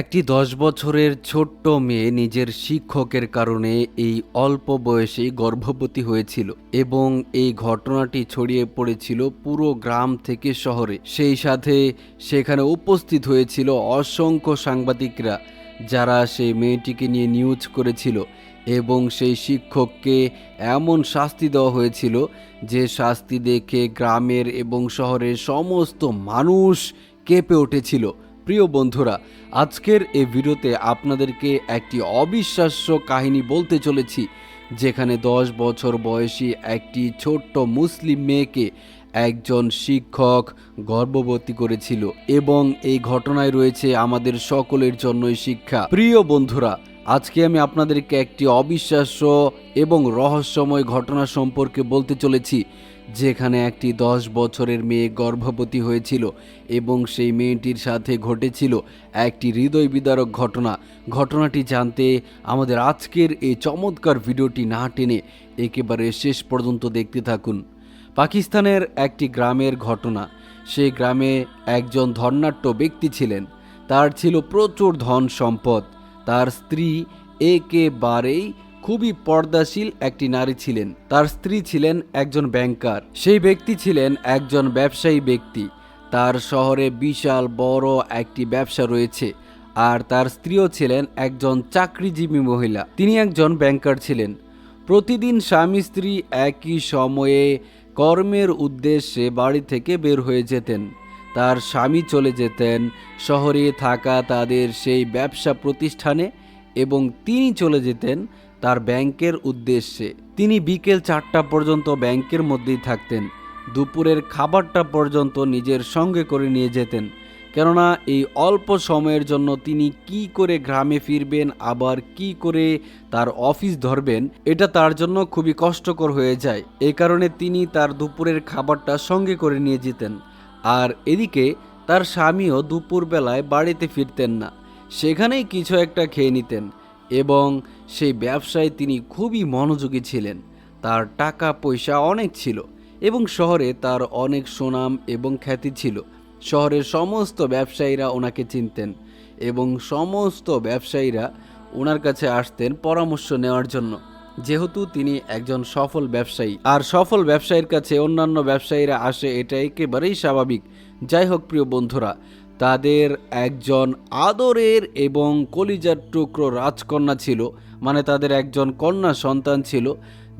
একটি দশ বছরের ছোট্ট মেয়ে নিজের শিক্ষকের কারণে এই অল্প বয়সেই গর্ভবতী হয়েছিল এবং এই ঘটনাটি ছড়িয়ে পড়েছিল পুরো গ্রাম থেকে শহরে। সেই সাথে সেখানে উপস্থিত হয়েছিল অসংখ্য সাংবাদিকরা যারা সেই মেয়েটিকে নিয়ে নিউজ করেছিল এবং সেই শিক্ষককে এমন শাস্তি দেওয়া হয়েছিল যে শাস্তি দেখে গ্রামের এবং শহরের সমস্ত মানুষ কেঁপে উঠেছিল। প্রিয় বন্ধুরা, আজকের এই ভিডিওতে আপনাদেরকে একটি অবিশ্বাস্য কাহিনী বলতে চলেছি, যেখানে দশ বছর বয়সী একটি ছোট্ট মুসলিম মেয়েকে একজন শিক্ষক গর্ভবতী করেছিল এবং এই ঘটনায় রয়েছে আমাদের সকলের জন্যই শিক্ষা। প্রিয় বন্ধুরা, আজকে আমি আপনাদেরকে একটি অবিশ্বাস্য এবং রহস্যময় ঘটনা সম্পর্কে বলতে চলেছি যেখানে একটি দশ বছরের মেয়ে গর্ভবতী হয়েছিল এবং সেই মেয়েটির সাথে ঘটেছিল একটি হৃদয় বিদারক ঘটনা। ঘটনাটি জানতে আমাদের আজকের এই চমৎকার ভিডিওটি না টেনে একেবারে শেষ পর্যন্ত দেখতে থাকুন। পাকিস্তানের একটি গ্রামের ঘটনা। সেই গ্রামে একজন ধর্নাট্য ব্যক্তি ছিলেন। তার ছিল প্রচুর ধন সম্পদ। তার স্ত্রী একেবারেই খুবই পর্দাশীল একটি নারী ছিলেন। তার স্ত্রী ছিলেন একজন ব্যাংকার। সেই ব্যক্তি ছিলেন একজন ব্যবসায়ী ব্যক্তি। তার শহরে বিশাল বড় একটি ব্যবসা রয়েছে আর তার স্ত্রীও ছিলেন একজন চাকরিজীবী মহিলা। তিনি একজন ব্যাংকার ছিলেন। প্রতিদিন স্বামী স্ত্রী একই সময়ে কর্মের উদ্দেশ্যে বাড়ি থেকে বের হয়ে যেতেন। তার স্বামী চলে যেতেন। শহরে থাকা তাদের সেই ব্যবসা প্রতিষ্ঠানে এবং তিনি চলে যেতেন তার ব্যাংকের উদ্দেশ্যে। তিনি বিকেল চারটা পর্যন্ত ব্যাংকের মধ্যেই থাকতেন। দুপুরের খাবারটা পর্যন্ত নিজের সঙ্গে করে নিয়ে যেতেন। কেননা এই অল্প সময়ের জন্য তিনি কি করে গ্রামে ফিরবেন, আবার কি করে তার অফিস ধরবেন, এটা তার জন্য খুবই কষ্টকর হয়ে যায়। এ কারণে তিনি তার দুপুরের খাবারটা সঙ্গে করে নিয়ে যেতেন। আর এদিকে তার স্বামীও দুপুরবেলায় বাড়িতে ফিরতেন না। সেখানেই কিছু একটা খেয়ে নিতেন এবং সেই ব্যবসায় তিনি খুবই মনোযোগী ছিলেন। তার টাকা পয়সা অনেক ছিল এবং শহরে তার অনেক সুনাম এবং খ্যাতি ছিল। শহরের সমস্ত ব্যবসায়ীরা ওনাকে চিনতেন এবং সমস্ত ব্যবসায়ীরা ওনার কাছে আসতেন পরামর্শ নেওয়ার জন্য। যেহেতু তিনি একজন সফল ব্যবসায়ী। আর সফল ব্যবসায়ীর কাছে অন্যান্য ব্যবসায়ীরা আসে এটা একেবারেই স্বাভাবিক। যাই হোক, প্রিয় বন্ধুরা তাদের একজন আদরের এবং কলিজার টুকরো রাজকন্যা ছিল মানে তাদের একজন কন্যা সন্তান ছিল,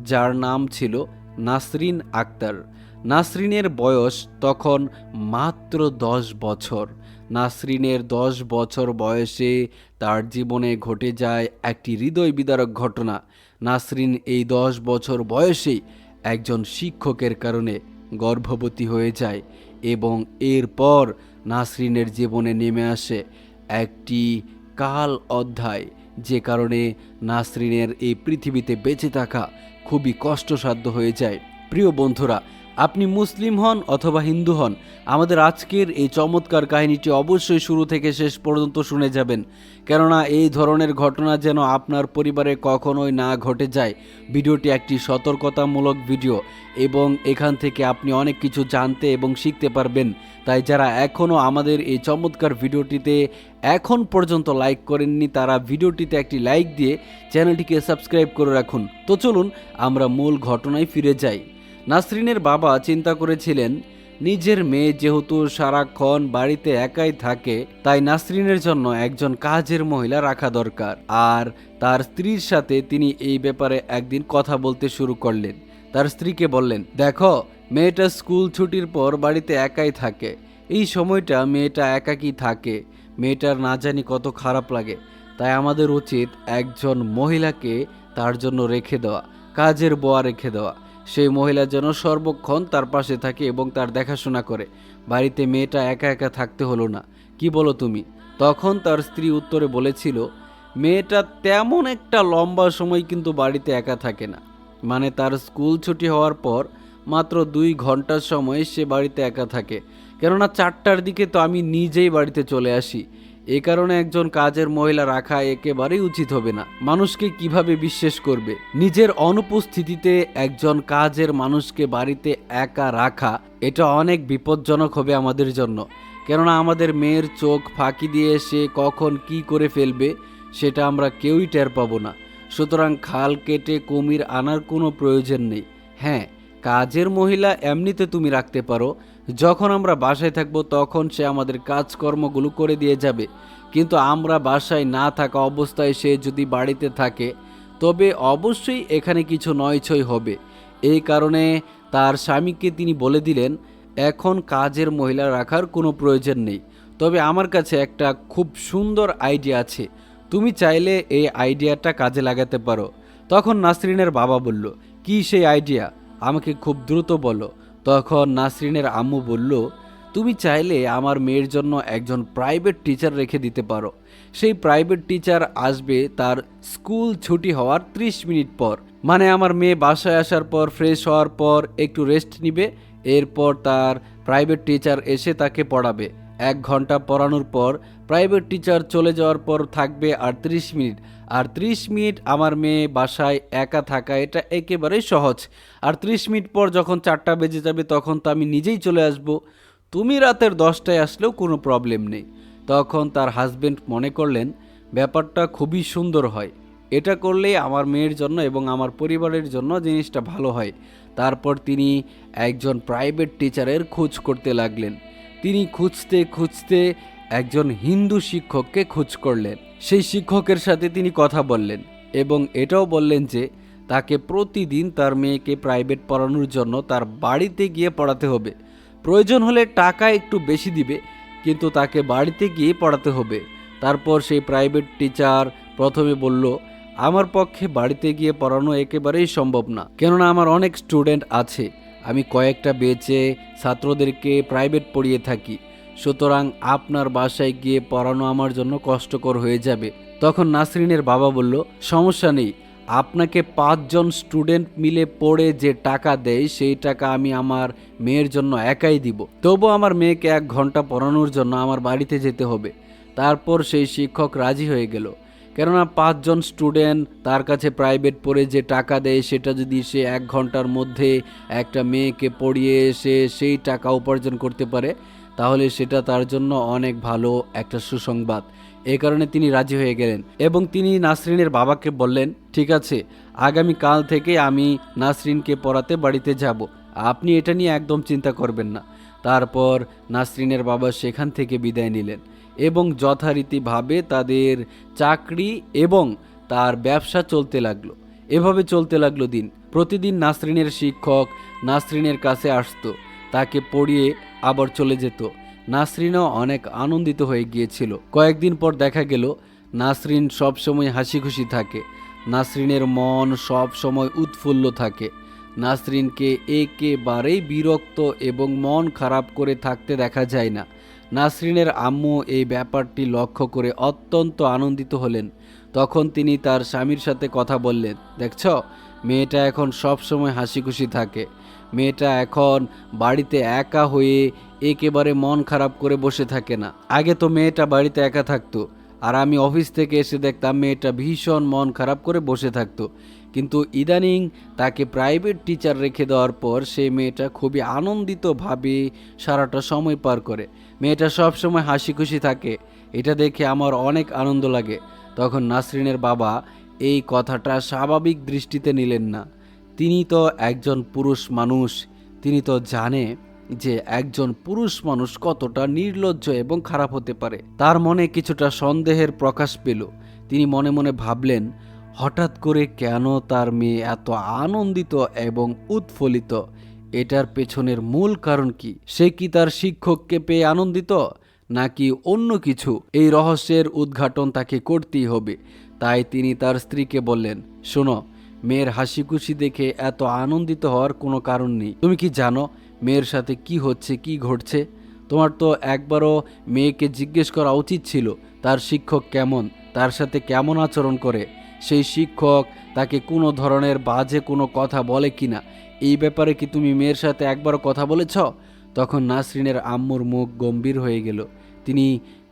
যার নাম ছিল নাসরিন আক্তার। নাসরিনের বয়স তখন মাত্র দশ বছর। নাসরিনের দশ বছর বয়সে তার জীবনে ঘটে যায় একটি হৃদয় বিদারক ঘটনা। নাসরিন এই দশ বছর বয়সেই একজন শিক্ষকের কারণে গর্ভবতী হয়ে যায় এবং এরপর নাসরিনের জীবনে নেমে আসে একটি কাল অধ্যায়, যে কারণে নাসরিনের এই পৃথিবীতে বেঁচে থাকা খুবই কষ্টসাধ্য হয়ে যায়। প্রিয় বন্ধুরা আপনি মুসলিম হন অথবা হিন্দু হন, আমাদের আজকের এই চমৎকার কাহিনীটি অবশ্যই শুরু থেকে শেষ পর্যন্ত শুনে যাবেন। কেননা এই ধরনের ঘটনা যেন আপনার পরিবারে কখনোই না ঘটে যায়। ভিডিওটি একটি সতর্কতামূলক ভিডিও এবং এখান থেকে আপনি অনেক কিছু জানতে এবং শিখতে পারবেন। তাই যারা এখনও আমাদের এই চমৎকার ভিডিওটিতে এখন পর্যন্ত লাইক করেননি, তারা ভিডিওটিতে একটি লাইক দিয়ে চ্যানেলটিকে সাবস্ক্রাইব করে রাখুন। তো চলুন, আমরা মূল ঘটনায় ফিরে যাই। নাসরিনের বাবা চিন্তা করেছিলেন, নিজের মেয়ে যেহেতু সারাক্ষণ বাড়িতে একাই থাকে, তাই নাসরিনের জন্য একজন কাজের মহিলা রাখা দরকার। আর তার স্ত্রীর সাথে তিনি এই ব্যাপারে একদিন কথা বলতে শুরু করলেন। তার স্ত্রীকে বললেন, দেখো, মেয়েটা স্কুল ছুটির পর বাড়িতে একাই থাকে। এই সময়টা মেয়েটা একাকী থাকে। মেয়েটার না জানি কত খারাপ লাগে। তাই আমাদের উচিত একজন মহিলাকে তার জন্য রেখে দেওয়া, কাজের বোয়া রেখে দেওয়া। সেই মহিলা যেন সর্বক্ষণ তার পাশে থাকে এবং তার দেখাশোনা করে। বাড়িতে মেয়েটা একা একা থাকতে হলো না। কি বলো তুমি? তখন তার স্ত্রী উত্তরে বলেছিল, মেয়েটা তেমন একটা লম্বা সময় কিন্তু বাড়িতে একা থাকে না। মানে তার স্কুল ছুটি হওয়ার পর মাত্র দুই ঘণ্টার সময় সে বাড়িতে একা থাকে। কেননা চারটার দিকে তো আমি নিজেই বাড়িতে চলে আসি। এ কারণে একজন কাজের মহিলা রাখা একেবারেই উচিত হবে না। মানুষকে কীভাবে বিশ্বাস করবে? নিজের অনুপস্থিতিতে একজন কাজের মানুষকে বাড়িতে একা রাখা, এটা অনেক বিপজ্জনক হবে আমাদের জন্য। কেননা আমাদের মেয়ের চোখ ফাঁকি দিয়ে সে কখন কি করে ফেলবে, সেটা আমরা কেউই টের পাবো না। সুতরাং খাল কেটে কুমির আনার কোনো প্রয়োজন নেই। হ্যাঁ কাজের মহিলা এমনিতে তুমি রাখতে পারো যখন আমরা বাসায় থাকব, তখন সে আমাদের কাজকর্মগুলো করে দিয়ে যাবে। কিন্তু আমরা বাসায় না থাকা অবস্থায় সে যদি বাড়িতে থাকে, তবে অবশ্যই এখানে কিছু নয়ছয় হবে। এই কারণে তার স্বামীকে তিনি বলে দিলেন, এখন কাজের মহিলা রাখার কোনো প্রয়োজন নেই। তবে আমার কাছে একটা খুব সুন্দর আইডিয়া আছে। তুমি চাইলে এই আইডিয়াটা কাজে লাগাতে পারো। তখন নাসরিনের বাবা বলল, কি সেই আইডিয়া? আমাকে খুব দ্রুত বলো। তখন নাসরিনের আম্মু বলল, তুমি চাইলে আমার মেয়ের জন্য একজন প্রাইভেট টিচার রেখে দিতে পারো। সেই প্রাইভেট টিচার আসবে তার স্কুল ছুটি হওয়ার 30 মিনিট পর। মানে আমার মেয়ে বাসায় আসার পর ফ্রেশ হওয়ার পর একটু রেস্ট নিবে, এরপর তার প্রাইভেট টিচার এসে তাকে পড়াবে। এক ঘণ্টা পড়ানোর পর প্রাইভেট টিচার চলে যাওয়ার পর থাকবে আর 30 মিনিট। আর 30 মিনিট আমার মেয়ে বাসায় একা থাকা, এটা একেবারেই সহজ। আর 30 মিনিট পর যখন চারটা বেজে যাবে, তখন তো আমি নিজেই চলে আসব। তুমি রাতের দশটায় আসলেও কোনো প্রবলেম নেই। তখন তার হাজবেন্ড মনে করলেন, ব্যাপারটা খুবই সুন্দর হয়। এটা করলে আমার মেয়ের জন্য এবং আমার পরিবারের জন্য জিনিসটা ভালো হয়। তারপর তিনি একজন প্রাইভেট টিচারের খোঁজ করতে লাগলেন। তিনি খুঁজতে খুঁজতে একজন হিন্দু শিক্ষককে খোঁজ করলেন। সেই শিক্ষকের সাথে তিনি কথা বললেন এবং এটাও বললেন যে, তাকে প্রতিদিন তার মেয়েকে প্রাইভেট পড়ানোর জন্য তার বাড়িতে গিয়ে পড়াতে হবে। প্রয়োজন হলে টাকা একটু বেশি দিবে, কিন্তু তাকে বাড়িতে গিয়ে পড়াতে হবে। তারপর সেই প্রাইভেট টিচার প্রথমে বলল, আমার পক্ষে বাড়িতে গিয়ে পড়ানো একেবারেই সম্ভব না। কেননা আমার অনেক স্টুডেন্ট আছে। আমি কয়েকটা বেচে ছাত্রদেরকে প্রাইভেট পড়িয়ে থাকি। সুতরাং আপনার বাসায় গিয়ে পড়ানো আমার জন্য কষ্টকর হয়ে যাবে। তখন নাসরিনের বাবা বলল, সমস্যা নেই। আপনাকে পাঁচজন স্টুডেন্ট মিলে পড়ে যে টাকা দেয়, সেই টাকা আমি আমার মেয়ের জন্য একাই দিব। তবু আমার মেয়েকে এক ঘণ্টা পড়ানোর জন্য আমার বাড়িতে যেতে হবে। তারপর সেই শিক্ষক রাজি হয়ে গেল। কেননা পাঁচজন স্টুডেন্ট তার কাছে প্রাইভেট পড়ে যে টাকা দেয় সেটা যদি সে এক ঘণ্টার মধ্যে একটা মেয়েকে পড়িয়ে এসে সেই টাকা উপার্জন করতে পারে, তাহলে সেটা তার জন্য অনেক ভালো একটা সুসংবাদ। এই কারণে তিনি রাজি হয়ে গেলেন এবং তিনি নাসরিনের বাবাকে বললেন, ঠিক আছে, আগামী কাল থেকে আমি নাসরিনকে পড়াতে বাড়িতে যাব। আপনি এটা নিয়ে একদম চিন্তা করবেন না। তারপর নাসরিনের বাবা সেখান থেকে বিদায় নিলেন। এবং যথারীতিভাবে তাদের চাকরি এবং তার ব্যবসা চলতে লাগল। এভাবে চলতে লাগল দিন। প্রতিদিন নাসরিনের শিক্ষক নাসরিনের কাছে আসতো, তাকে পড়িয়ে আবার চলে যেত। নাসরিনও অনেক আনন্দিত হয়ে গিয়েছিল। কয়েকদিন পর দেখা গেল, নাসরিন সবসময় হাসি খুশি থাকে। নাসরিনের মন সব সময় উৎফুল্ল থাকে। নাসরিনকে একেবারেই বিরক্ত এবং মন খারাপ করে থাকতে দেখা যায় না। নাসরিনের আম্মু এই ব্যাপারটি লক্ষ্য করে অত্যন্ত আনন্দিত হলেন। তখন তিনি তার স্বামীর সাথে কথা বললেন, দেখছ, মেয়েটা এখন সবসময় হাসি খুশি থাকে। মেয়েটা এখন বাড়িতে একা হয়ে একেবারে মন খারাপ করে বসে থাকে না। আগে তো মেয়েটা বাড়িতে একা থাকতো। আর আমি অফিস থেকে এসে দেখতাম মেয়েটা ভীষণ মন খারাপ করে বসে থাকতো। কিন্তু ইদানিং তাকে প্রাইভেট টিচার রেখে দেওয়ার পর সেই মেয়েটা খুবই আনন্দিতভাবে সারাটা সময় পার করে। মেয়েটা সব সময় হাসি খুশি থাকে। এটা দেখে আমার অনেক আনন্দ লাগে। তখন নাসরিনের বাবা এই কথাটা স্বাভাবিক দৃষ্টিতে নিলেন না। তিনি তো একজন পুরুষ মানুষ। তিনি তো জানে যে একজন পুরুষ মানুষ কতটা নির্লজ্জ এবং খারাপ হতে পারে। তার মনে কিছুটা সন্দেহের প্রকাশ পেল। তিনি মনে মনে ভাবলেন, হঠাৎ করে কেন তার মেয়ে এত আনন্দিত এবং উৎফুল্লিত? এটার পেছনের মূল কারণ কি? সে কি তার শিক্ষককে পেয়ে আনন্দিত? নাকি অন্য কিছু? এই রহস্যের উদ্ঘাটন তাকে করতেই হবে। তাই তিনি তার স্ত্রীকে বললেন, শোনো, মেয়ের হাসি খুশি দেখে এত আনন্দিত হওয়ার কোনো কারণ নেই। তুমি কি জানো মেয়ের সাথে কি হচ্ছে, কি ঘটছে, তোমার তো একবারও মেয়েকে জিজ্ঞেস করা উচিত ছিল, তার শিক্ষক কেমন, তার সাথে কেমন আচরণ করে, সেই শিক্ষক তাকে কোনো ধরনের বাজে কোনো কথা বলে কিনা, এই ব্যাপারে কি তুমি মেয়ের সাথে একবারও কথা বলেছ? তখন নাসরিনের আম্মুর মুখ গম্ভীর হয়ে গেল, তিনি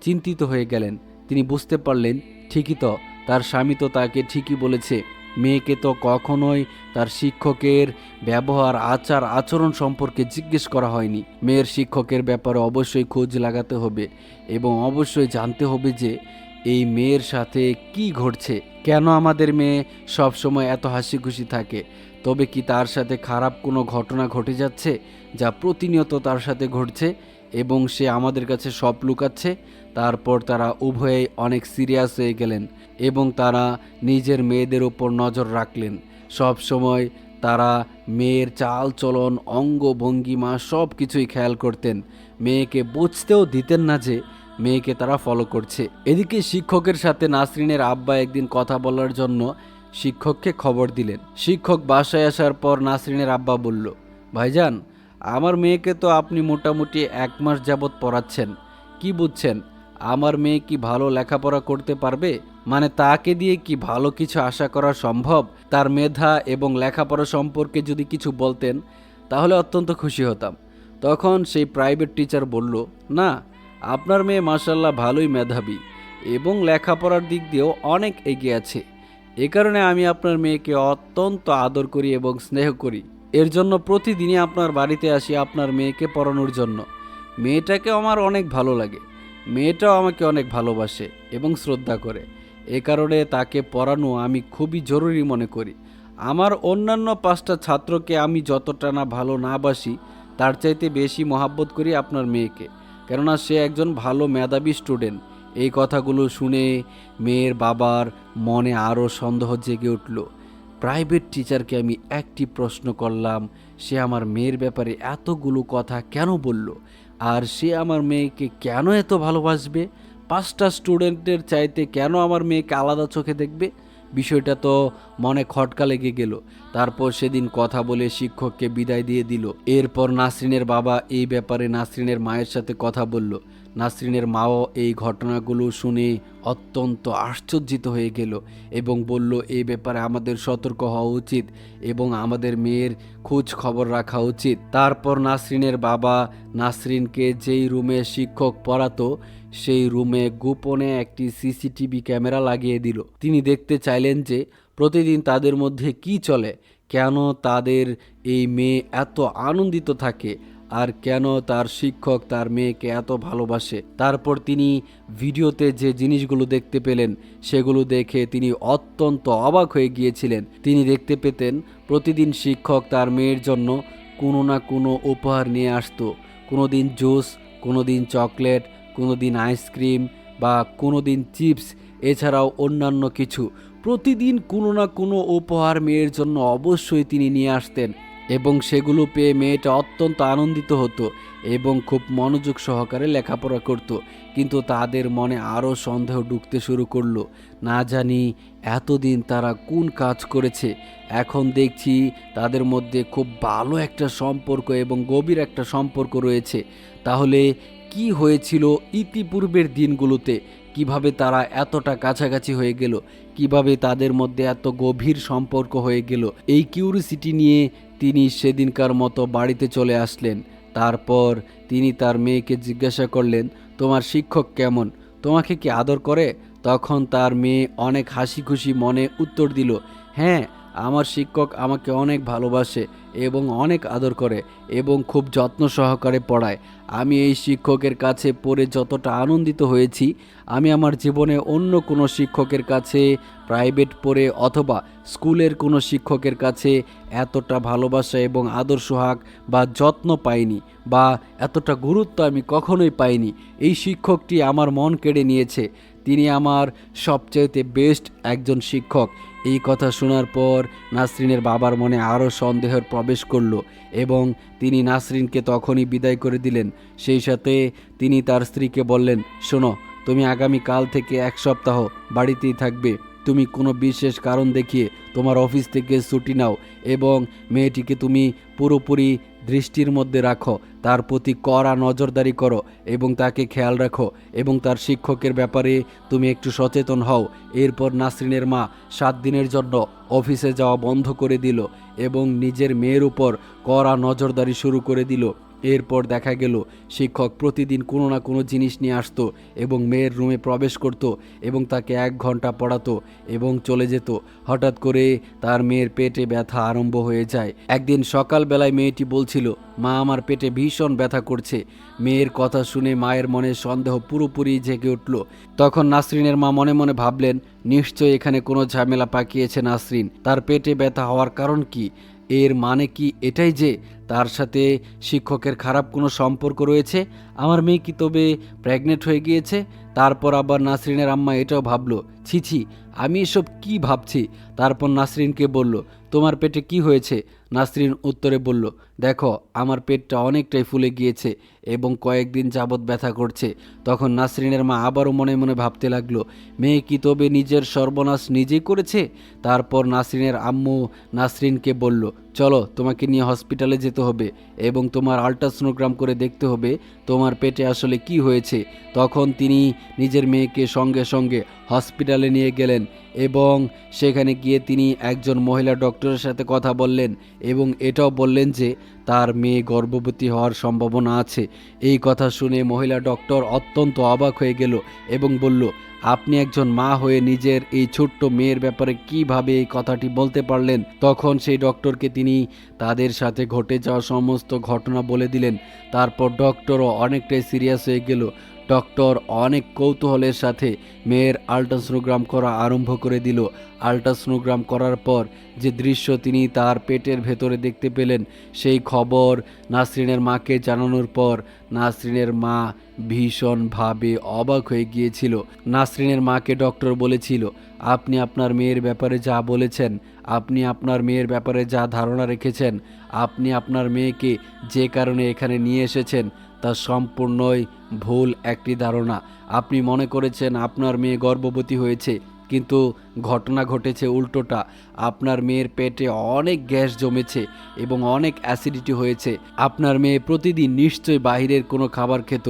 চিন্তিত হয়ে গেলেন, তিনি বুঝতে পারলেন, ঠিকই তো, তার স্বামী তো তাকে ঠিকই বলেছে মেয়েকে তো কখনোই তার শিক্ষকের ব্যবহার, আচার, আচরণ সম্পর্কে জিজ্ঞেস করা হয়নি। মেয়ের শিক্ষকের ব্যাপারে অবশ্যই খোঁজ লাগাতে হবে এবং অবশ্যই জানতে হবে যে এই মেয়ের সাথে কি ঘটছে। কেন আমাদের মেয়ে সব সময় এত হাসি খুশি থাকে? তবে কি তার সাথে খারাপ কোনো ঘটনা ঘটে যাচ্ছে, যা প্রতিনিয়ত তার সাথে ঘটছে এবং সে আমাদের কাছে সব লুকাচ্ছে? তারপর তারা উভয়েই অনেক সিরিয়াস হয়ে গেলেন এবং তারা নিজের মেয়েদের উপর নজর রাখলেন। সব সময় তারা মেয়ের চাল, চলন, অঙ্গ, ভঙ্গিমা সব কিছুই খেয়াল করতেন। মেয়েকে বুঝতেও দিতেন না যে মেয়েকে তারা ফলো করছে। এদিকে শিক্ষকের সাথে নাসরিনের আব্বা একদিন কথা বলার জন্য শিক্ষককে খবর দিলেন। শিক্ষক বাসায় আসার পর নাসরিনের আব্বা বলল, ভাইজান, আমার মেয়েকে তো আপনি মোটামুটি এক মাস যাবৎ পড়াচ্ছেন। কি বুঝছেন? আমার মেয়ে কি ভালো লেখাপড়া করতে পারবে? মানে তাকে দিয়ে কি ভালো কিছু আশা করা সম্ভব? তার মেধা এবং লেখাপড়া সম্পর্কে যদি কিছু বলতেন, তাহলে অত্যন্ত খুশি হতাম। তখন সেই প্রাইভেট টিচার বলল, না, আপনার মেয়ে মাসাল্লাহ ভালোই মেধাবী এবং লেখাপড়ার দিক দিয়েও অনেক এগিয়ে আছে। এ কারণে আমি আপনার মেয়েকে অত্যন্ত আদর করি এবং স্নেহ করি। এর জন্য প্রতিদিনই আপনার বাড়িতে আসি আপনার মেয়েকে পড়ানোর জন্য। মেয়েটাকে আমার অনেক ভালো লাগে। মেয়েটাও আমাকে অনেক ভালোবাসে এবং শ্রদ্ধা করে। এ কারণে তাকে পড়ানো আমি খুবই জরুরি মনে করি। আমার অন্যান্য পাঁচটা ছাত্রকে আমি যতটা না ভালো না বাসি, তার চাইতে বেশি মহাব্বত করি আপনার মেয়েকে। কেননা সে একজন ভালো মেধাবী স্টুডেন্ট। এই কথাগুলো শুনে মেয়ের বাবার মনে আরও সন্দেহ জেগে উঠল। প্রাইভেট টিচারকে আমি একটি প্রশ্ন করলাম, সে আমার মেয়ের ব্যাপারে এতগুলো কথা কেন বলল? আর সে আমার মেয়েকে কেন এত ভালোবাসবে? পাঁচটা স্টুডেন্টের চাইতে কেন আমার মেয়েকে আলাদা চোখে দেখবে? বিষয়টা তো মনে খটকা লেগে গেল। তারপর সেদিন কথা বলে শিক্ষককে বিদায় দিয়ে দিল। এরপর নাসরিনের বাবা এই ব্যাপারে নাসরিনের মায়ের সাথে কথা বলল। নাসরিনের মাও এই ঘটনাগুলো শুনে অত্যন্ত আশ্চর্যিত হয়ে গেল এবং বলল এই ব্যাপারে আমাদের সতর্ক হওয়া উচিত এবং আমাদের মেয়ের খোঁজ খবর রাখা উচিত। তারপর নাসরিনের বাবা নাসরিনকে যেই রুমে শিক্ষক পড়াতো, সেই রুমে গোপনে একটি সিসিটিভি ক্যামেরা লাগিয়ে দিল। তিনি দেখতে চাইলেন যে প্রতিদিন তাদের মধ্যে কি চলে, কেন তাদের এই মেয়ে এত আনন্দিত থাকে আর কেন তার শিক্ষক তার মেয়েকে এত ভালোবাসে? তারপর তিনি ভিডিওতে যে জিনিসগুলো দেখতে পেলেন, সেগুলো দেখে তিনি অত্যন্ত অবাক হয়ে গিয়েছিলেন। তিনি দেখতে পেতেন, প্রতিদিন শিক্ষক তার মেয়ের জন্য কোনো না কোনো উপহার নিয়ে আসতো। কোনো দিন জুস, কোনো দিন চকলেট, কোনো দিন আইসক্রিম বা কোনো দিন চিপস, এছাড়াও অন্যান্য কিছু। প্রতিদিন কোনো না কোনো উপহার মেয়ের জন্য অবশ্যই তিনি নিয়ে আসতেন। এবং সেগুলো পেয়ে মেয়েটা অত্যন্ত আনন্দিত হতো এবং খুব মনোযোগ সহকারে লেখাপড়া করত। কিন্তু তাদের মনে আরও সন্দেহ ঢুকতে শুরু করল। না জানি এতদিন তারা কোন কাজ করেছে। এখন দেখছি তাদের মধ্যে খুব ভালো একটা সম্পর্ক এবং গভীর একটা সম্পর্ক রয়েছে। তাহলে কি হয়েছিল ইতিপূর্বের দিনগুলোতে? কীভাবে তারা এতটা কাছাকাছি হয়ে গেল? কীভাবে তাদের মধ্যে এত গভীর সম্পর্ক হয়ে গেল? এই কিউরিসিটি নিয়ে তিনি সেদিনকার মতো বাড়িতে চলে আসলেন। তারপর তিনি তার মেয়েকে জিজ্ঞাসা করলেন, তোমার শিক্ষক কেমন? তোমাকে কি আদর করে? তখন তার মেয়ে অনেক হাসি খুশি মনে উত্তর দিল হ্যাঁ আমার শিক্ষক আমাকে অনেক ভালোবাসে এবং অনেক আদর করে এবং খুব যত্ন সহকারে পড়ায়। আমি এই শিক্ষকের কাছে পড়ে যতটা আনন্দিত হয়েছি, আমি আমার জীবনে অন্য কোনো শিক্ষকের কাছে প্রাইভেট পড়ে অথবা স্কুলের কোনো শিক্ষকের কাছে এতটা ভালোবাসা এবং আদর সোহাগ বা যত্ন পাইনি বা এতটা গুরুত্ব আমি কখনোই পাইনি। এই শিক্ষকটি আমার মন কেড়ে নিয়েছে। তিনি আমার সবচাইতে বেস্ট একজন শিক্ষক। এই কথা শোনার পর নাসরিনের বাবার মনে আরও সন্দেহের প্রবেশ করল এবং তিনি নাসরিনকে তখনই বিদায় করে দিলেন। সেই সাথে তিনি তার স্ত্রীকে বললেন, শোনো, তুমি আগামী কাল থেকে এক সপ্তাহ বাড়িতেই থাকবে। তুমি কোনো বিশেষ কারণ দেখিয়ে তোমার অফিস থেকে ছুটি নাও এবং মেয়েটিকে তুমি পুরোপুরি দৃষ্টির মধ্যে রাখো, তার প্রতি কড়া নজরদারি করো এবং তাকে খেয়াল রাখো এবং তার শিক্ষকের ব্যাপারে তুমি একটু সচেতন হও। এরপর নাসরিনের মা সাত দিনের জন্য অফিসে যাওয়া বন্ধ করে দিল এবং নিজের মেয়ের উপর কড়া নজরদারি শুরু করে দিল। এরপর দেখা গেল, শিক্ষক প্রতিদিন কোনো না কোনো জিনিস নিয়ে আসতো এবং মেয়ের রুমে প্রবেশ করত এবং তাকে এক ঘণ্টা পড়াতো এবং চলে যেত। হঠাৎ করে তার মেয়ের পেটে ব্যথা আরম্ভ হয়ে যায়। একদিন সকালবেলায় মেয়েটি বলছিল, মা, আমার পেটে ভীষণ ব্যথা করছে। মেয়ের কথা শুনে মায়ের মনে সন্দেহ পুরোপুরি জেগে উঠল। তখন নাসরিনের মা মনে মনে ভাবলেন, নিশ্চয়ই এখানে কোনো ঝামেলা পাকিয়েছে নাসরিন। তার পেটে ব্যথা হওয়ার কারণ কি? এর মানে কি এটাই যে তার সাথে শিক্ষকের খারাপ কোনো সম্পর্ক রয়েছে? আমার মেয়ে কি তবে প্রেগনেন্ট হয়ে গিয়েছে? তারপর আবার নাসরিনের আম্মা এটাও ভাবলো, ছি ছি, আমি এসব কি ভাবছি? তারপর নাসরিনকে বলল, তোমার পেটে কি হয়েছে? নাসরিন উত্তরে বলল, দেখো, আমার পেটটা অনেকটাই ফুলে গিয়েছে এবং কয়েকদিন যাবৎ ব্যথা করছে। তখন নাসরিনের মা আবারও মনে মনে ভাবতে লাগল, মেয়ে কি তবে নিজের সর্বনাশ নিজেই করেছে? তারপর নাসরিনের আম্মু নাসরিনকে বলল চলো, তোমাকে নিয়ে হসপিটালে যেতে হবে এবং তোমার আল্ট্রাসোনোগ্রাম করে দেখতে হবে তোমার পেটে আসলে কি হয়েছে। তখন তিনি নিজের মেয়েকে সঙ্গে সঙ্গে হসপিটালে নিয়ে গেলেন এবং সেখানে গিয়ে তিনি একজন মহিলা ডক্টরের সাথে কথা বললেন এবং এটাও বললেন যে তার মেয়ে গর্ভবতী হওয়ার সম্ভাবনা আছে। এই কথা শুনে মহিলা ডক্টর অত্যন্ত অবাক হয়ে গেল এবং বলল, আপনি একজন মা হয়ে নিজের এই ছোট্ট মেয়ের ব্যাপারে কীভাবে এই কথাটি বলতে পারলেন? তখন সেই ডক্টরকে তিনি তাদের সাথে ঘটে যাওয়া সমস্ত ঘটনা বলে দিলেন। তারপর ডক্টরও অনেকটাই সিরিয়াস হয়ে গেল। ডক্টর অনেক কৌতূহলের সাথে মেয়ের আল্ট্রাসোনোগ্রাম করা আরম্ভ করে দিল। আল্ট্রাসোনোগ্রাম করার পর যে দৃশ্য তিনি তার পেটের ভেতরে দেখতে পেলেন, সেই খবর নাসরিনের মাকে জানানোর পর নাসরিনের মা ভীষণভাবে অবাক হয়ে গিয়েছিল। নাসরিনের মাকে ডক্টর বলেছিল, আপনি আপনার মেয়ের ব্যাপারে যা বলেছেন, আপনি আপনার মেয়ের ব্যাপারে যা ধারণা রেখেছেন, আপনি আপনার মেয়েকে যে কারণে এখানে নিয়ে এসেছেন তা সম্পূর্ণই ভুল একটি ধারণা। আপনি মনে করেছেন আপনার মেয়ে গর্ভবতী হয়েছে, কিন্তু ঘটনা ঘটেছে উল্টোটা। আপনার মেয়ের পেটে অনেক গ্যাস জমেছে এবং অনেক অ্যাসিডিটি হয়েছে। আপনার মেয়ে প্রতিদিন নিশ্চয়ই বাহিরের কোনো খাবার খেত,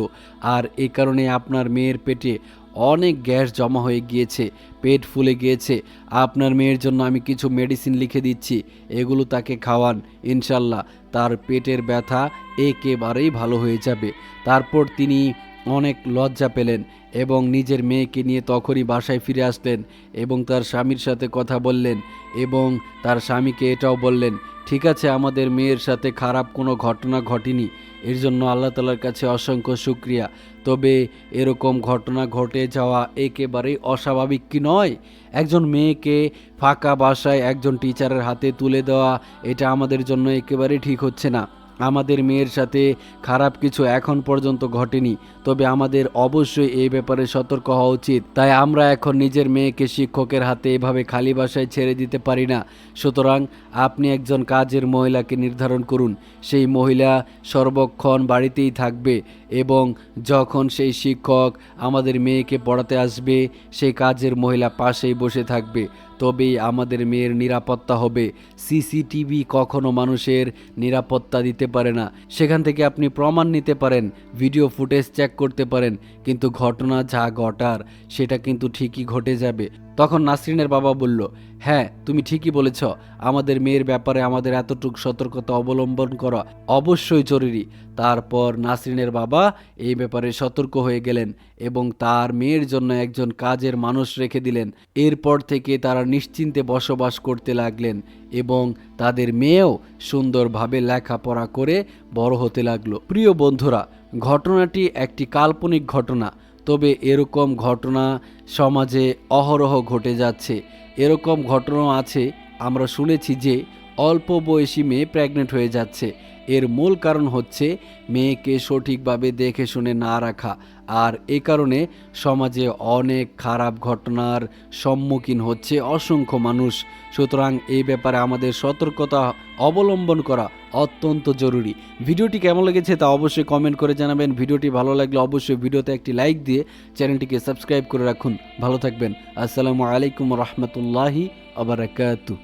আর এ কারণে আপনার মেয়ের পেটে অনেক গ্যাস জমা হয়ে গিয়েছে, পেট ফুলে গিয়েছে। আপনার মেয়ের জন্য আমি কিছু মেডিসিন লিখে দিচ্ছি, এগুলো তাকে খাওয়ান, ইনশাল্লাহ। তার পেটের ব্যথা একেবারেই ভালো হয়ে যাবে। তারপর তিনি অনেক লজ্জা পেলেন এবং নিজের মেয়েকে নিয়ে তখনই বাসায় ফিরে আসলেন এবং তার স্বামীর সাথে কথা বললেন এবং তার স্বামীকে এটাও বললেন, ঠিক আছে, আমাদের মেয়ের সাথে খারাপ কোনো ঘটনা ঘটেনি। এর জন্য আল্লাহ তালার কাছে অসংখ্য শুক্রিয়া। তবে এরকম ঘটনা ঘটে যাওয়া একেবারেই অস্বাভাবিক কি নয়? একজন মেয়েকে ফাঁকা বাসায় একজন টিচারের হাতে তুলে দেওয়া, এটা আমাদের জন্য একেবারেই ঠিক হচ্ছে না। আমাদের মেয়ের সাথে খারাপ কিছু এখন পর্যন্ত ঘটেনি, তবে আমাদের অবশ্যই এই ব্যাপারে সতর্ক হওয়া উচিত। তাই আমরা এখন নিজের মেয়েকে শিক্ষকের হাতে এভাবে খালি বাসায় ছেড়ে দিতে পারি না। সুতরাং আপনি একজন কাজের মহিলাকে নির্ধারণ করুন। সেই মহিলা সর্বক্ষণ বাড়িতেই থাকবে এবং যখন সেই শিক্ষক আমাদের মেয়েকে পড়াতে আসবে, সেই কাজের মহিলা পাশেই বসে থাকবে। তবেই আমাদের মেয়ের নিরাপত্তা হবে। সিসিটিভি কখনো মানুষের নিরাপত্তা দিতে পারে না। সেখান থেকে আপনি প্রমাণ নিতে পারেন, ভিডিও ফুটেজ চেক করতে পারেন, কিন্তু ঘটনা যা ঘটার, সেটা কিন্তু ঠিকই ঘটে যাবে। তখন নাসরিনের বাবা বলল হ্যাঁ তুমি ঠিকই বলেছ। আমাদের মেয়ের ব্যাপারে আমাদের এতটুকু সতর্কতা অবলম্বন করা অবশ্যই জরুরি। তারপর নাসরিনের বাবা এই ব্যাপারে সতর্ক হয়ে গেলেন এবং তার মেয়ের জন্য একজন কাজের মানুষ রেখে দিলেন। এরপর থেকে তারা নিশ্চিন্তে বসবাস করতে লাগলেন এবং তাদের মেয়েও সুন্দরভাবে লেখাপড়া করে বড় হতে লাগল। প্রিয় বন্ধুরা, ঘটনাটি একটি কাল্পনিক ঘটনা। তবে এরকম ঘটনা সমাজে অহরহ ঘটে যাচ্ছে। এরকম ঘটনাও আছে, আমরা শুনেছি যে অল্প বয়সী মেয়ে প্রেগনেন্ট হয়ে যাচ্ছে। এর মূল কারণ হচ্ছে, মেয়েকে সঠিকভাবে দেখে শুনে না রাখা। আর এ কারণে সমাজে অনেক খারাপ ঘটনার সম্মুখীন হচ্ছে অসংখ্য মানুষ। সুতরাং এই ব্যাপারে আমাদের সতর্কতা অবলম্বন করা অত্যন্ত জরুরি। ভিডিওটি কেমন লেগেছে তা অবশ্যই কমেন্ট করে জানাবেন। ভিডিওটি ভালো লাগলে অবশ্যই ভিডিওতে একটি লাইক দিয়ে চ্যানেলটিকে সাবস্ক্রাইব করে রাখুন। ভালো থাকবেন। আসসালামু আলাইকুম রহমতুল্লাহি আবরাকাতু